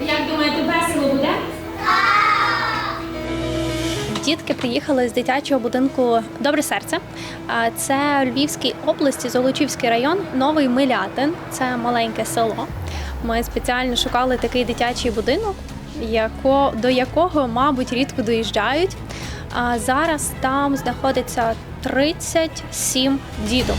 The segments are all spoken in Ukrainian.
Як думаєте, весело буде? Дітки приїхали з дитячого будинку Добре серце. Це Львівській області, Золочівський район, Новий Милятин. Це маленьке село. Ми спеціально шукали такий дитячий будинок, яко, до якого, мабуть, рідко доїжджають. А зараз там знаходиться 37 діток.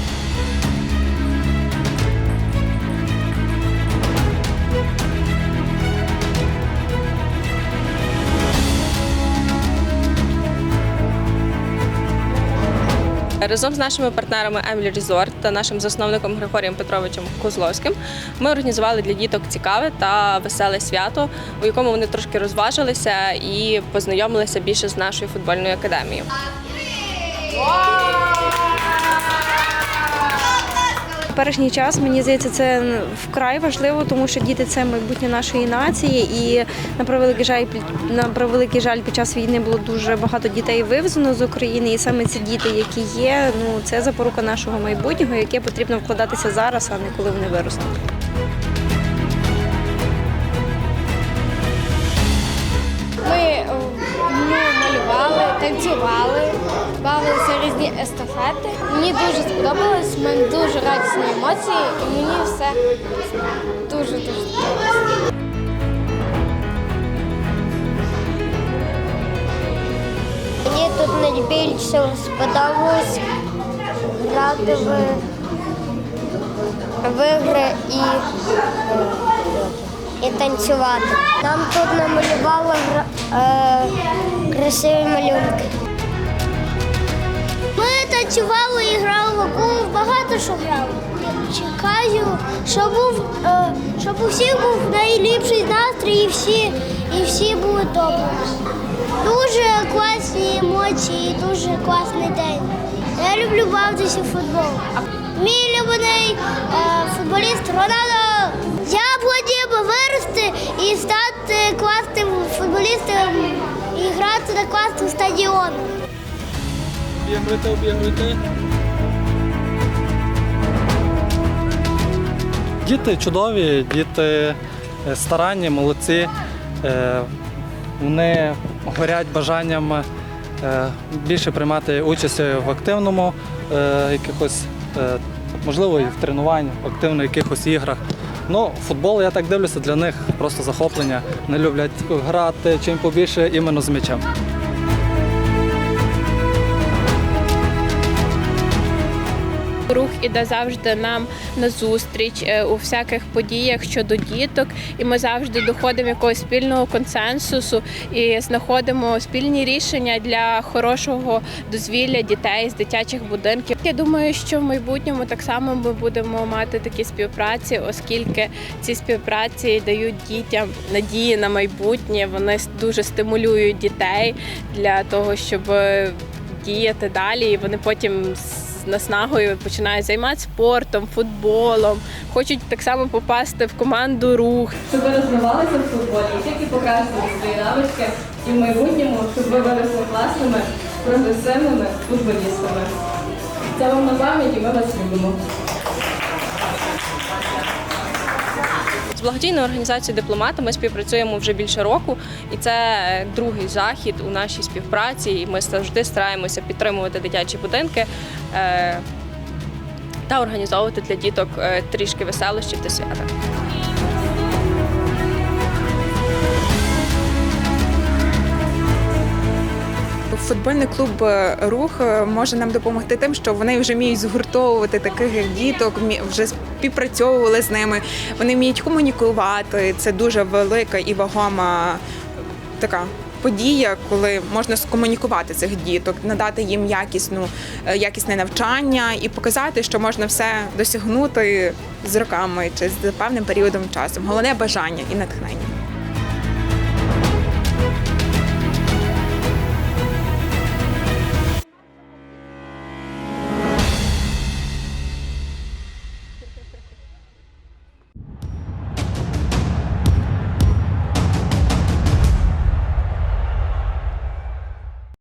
Разом з нашими партнерами Emily Resort та нашим засновником Григорієм Петровичем Козловським ми організували для діток цікаве та веселе свято, у якому вони трошки розважилися і познайомилися більше з нашою футбольною академією. Теперішній час мені здається, це вкрай важливо, тому що діти це майбутнє нашої нації, і на превеликий жаль, на превеликий жаль, під час війни було дуже багато дітей вивезено з України, і саме ці діти, які є, ну це запорука нашого майбутнього, яке потрібно вкладатися зараз, а не коли вони виростуть. Ми е, ну, малювали, танцювали, бавилися різні естафети. Мені дуже сподобалось, в мене дуже радісні емоції, і мені все дуже дуже сподобалось. Мені тут найбільше сподобалось грати в, в і, і танцювати. Нам тут намалювали е, красиві малюнки. Танцювали і грали в багато що грали. Чекаю, щоб був, е, щоб у всіх був найліпший настрій і всі, і всі були добре. Дуже класні емоції, дуже класний день. Я люблю бавитися футбол. Мій улюблений е, футболіст Роналдо. Я хотів би вирости і стати класним футболістом і грати на класному стадіоні. Обігруйте, обігруйте. Діти чудові, діти е, старанні, молодці. Е, Вони горять бажанням е, більше приймати участь в активному якихось, можливо, і в тренуванні, в активних якихось іграх. Ну, футбол, я так дивлюся, для них просто захоплення. Вони люблять грати чим побільше іменно з м'ячем. Іде завжди нам на зустріч е, у всяких подіях щодо діток, і ми завжди доходимо якогось спільного консенсусу і знаходимо спільні рішення для хорошого дозвілля дітей з дитячих будинків. Я думаю, що в майбутньому так само ми будемо мати такі співпраці, оскільки ці співпраці дають дітям надії на майбутнє. Вони дуже стимулюють дітей для того, щоб е, діяти далі, і вони потім наснагою починають займатися спортом, футболом, хочуть так само попасти в команду рух. Щоб ви розвивалися в футболі тільки покажете свої навички і в майбутньому, щоб ви виросли класними, прогресивними футболістами. Це вам на пам'ять і ми вас любимо. З благодійною організацією дипломата ми співпрацюємо вже більше року, і це другий захід у нашій співпраці. І ми завжди стараємося підтримувати дитячі будинки е, та організовувати для діток е, трішки веселощів та свята. Футбольний клуб е, рух е, може нам допомогти тим, що вони вже вміють згуртовувати таких діток, вмі- вже співпрацьовували з ними. Вони вміють комунікувати. Це дуже велика і вагома така. Подія, коли можна скомунікувати цих діток, надати їм якісну, е, якісне навчання і показати, що можна все досягнути з роками чи з певним періодом часу. Головне бажання і натхнення.